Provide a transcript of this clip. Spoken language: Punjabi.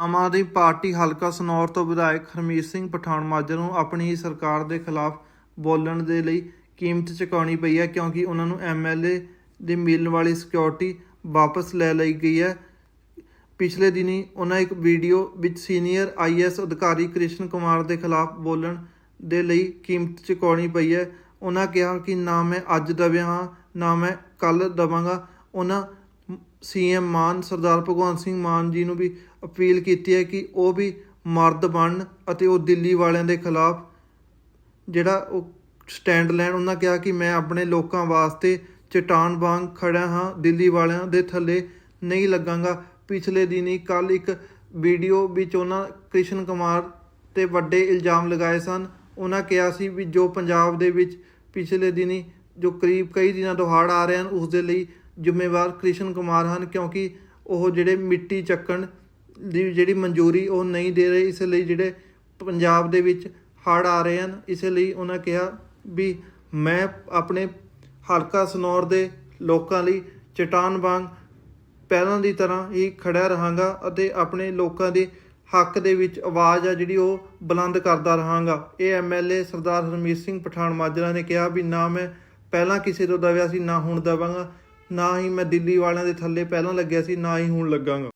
ਆਮ ਆਦਮੀ ਪਾਰਟੀ ਹਲਕਾ ਸਨੌਰ ਤੋਂ ਵਿਧਾਇਕ ਹਰਮੀਤ ਸਿੰਘ ਪਠਾਨ ਮਾਜਰਾ ਨੂੰ ਆਪਣੀ ਹੀ ਸਰਕਾਰ ਦੇ ਖਿਲਾਫ ਬੋਲਣ ਦੇ ਲਈ ਕੀਮਤ ਚੁਕਾਉਣੀ ਪਈ ਹੈ ਕਿਉਂਕਿ ਉਹਨਾਂ ਨੂੰ ਐਮਐਲਏ ਦੀ ਮਿਲਣ ਵਾਲੀ ਸਿਕਿਉਰਿਟੀ ਵਾਪਸ ਲੈ ਲਈ ਗਈ ਹੈ। ਪਿਛਲੇ ਦਿਨੀ ਉਹਨਾਂ ਇੱਕ ਵੀਡੀਓ ਵਿੱਚ ਸੀਨੀਅਰ ਆਈਐਸ ਅਧਿਕਾਰੀ ਕ੍ਰਿਸ਼ਨ ਕੁਮਾਰ ਦੇ ਖਿਲਾਫ ਬੋਲਣ ਦੇ ਲਈ ਕੀਮਤ ਚੁਕਾਉਣੀ ਪਈ ਹੈ। ਉਹਨਾਂ ਕਿਹਾ ਕਿ ਨਾ ਮੈਂ ਅੱਜ ਦਬਿਆ ਹਾਂ ਨਾ ਮੈਂ ਕੱਲ ਦਵਾਂਗਾ। ਉਹਨਾਂ ਸੀਐਮ ਮਾਨ ਸਰਦਾਰ ਭਗਵੰਤ ਸਿੰਘ ਮਾਨ ਜੀ ਨੂੰ ਵੀ ਅਪੀਲ ਕੀਤੀ ਹੈ ਕਿ ਉਹ ਵੀ ਮਰਦ ਬਣਨ ਅਤੇ ਉਹ ਦਿੱਲੀ ਵਾਲਿਆਂ ਦੇ ਖਿਲਾਫ ਜਿਹੜਾ ਉਹ ਸਟੈਂਡ ਲੈਣ। ਉਹਨਾਂ ਕਿਹਾ ਕਿ ਮੈਂ ਆਪਣੇ ਲੋਕਾਂ ਵਾਸਤੇ ਚਟਾਨ ਵਾਂਗ ਖੜਾ ਹਾਂ, ਦਿੱਲੀ ਵਾਲਿਆਂ ਦੇ ਥੱਲੇ ਨਹੀਂ ਲੱਗਾਂਗਾ। ਪਿਛਲੇ ਦਿਨੀ ਕੱਲ ਇੱਕ ਵੀਡੀਓ ਵਿੱਚ ਉਹਨਾਂ ਕ੍ਰਿਸ਼ਨ ਕੁਮਾਰ ਤੇ ਵੱਡੇ ਇਲਜ਼ਾਮ ਲਗਾਏ ਸਨ। ਉਹਨਾਂ ਕਿਹਾ ਸੀ ਵੀ ਜੋ ਪੰਜਾਬ ਦੇ ਵਿੱਚ ਪਿਛਲੇ ਦਿਨੀ ਜੋ ਕਰੀਬ ਕਈ ਦਿਨਾਂ ਤੋਂ ਹੜ੍ਹ ਆ ਰਹੇ ਹਨ, ਉਸ ਦੇ ਲਈ ਜ਼ਿੰਮੇਵਾਰ ਕ੍ਰਿਸ਼ਨ ਕੁਮਾਰ ਹਨ ਕਿਉਂਕਿ ਉਹ ਜਿਹੜੇ ਮਿੱਟੀ ਚੱਕਣ ਦੀ ਜਿਹੜੀ ਮਨਜ਼ੂਰੀ ਉਹ ਨਹੀਂ ਦੇ ਰਹੇ, ਇਸ ਲਈ ਜਿਹੜੇ ਪੰਜਾਬ ਦੇ ਵਿੱਚ ਹੜ੍ਹ ਆ ਰਹੇ ਹਨ, ਇਸ ਲਈ ਉਹਨਾਂ ਕਿਹਾ ਵੀ ਮੈਂ ਆਪਣੇ ਹਲਕਾ ਸਨੌਰ ਦੇ ਲੋਕਾਂ ਲਈ ਚਟਾਨ ਵਾਂਗ ਪਹਿਲਾਂ ਦੀ ਤਰ੍ਹਾਂ ਹੀ ਖੜਾ ਰਹਾਂਗਾ ਅਤੇ ਆਪਣੇ ਲੋਕਾਂ ਦੇ ਹੱਕ ਦੇ ਵਿੱਚ ਆਵਾਜ਼ ਆ ਜਿਹੜੀ ਉਹ ਬੁਲੰਦ ਕਰਦਾ ਰਹਾਂਗਾ। ਇਹ ਐਮਐਲਏ ਸਰਦਾਰ ਹਰਮੀਤ ਸਿੰਘ ਪਠਾਨ ਮਾਜਰਾ ਨੇ ਕਿਹਾ ਵੀ ਨਾ ਮੈਂ ਪਹਿਲਾਂ ਕਿਸੇ ਤੋਂ ਦਵਿਆ ਸੀ, ਨਾ ਹੁਣ ਦਵਾਂਗਾ। ਨਾ ਹੀ ਮੈਂ ਦਿੱਲੀ ਵਾਲਿਆਂ ਦੇ ਥੱਲੇ ਪਹਿਲਾਂ ਲੱਗਿਆ ਸੀ ਨਾ ਹੀ ਹੁਣ ਲੱਗਾਂਗਾ।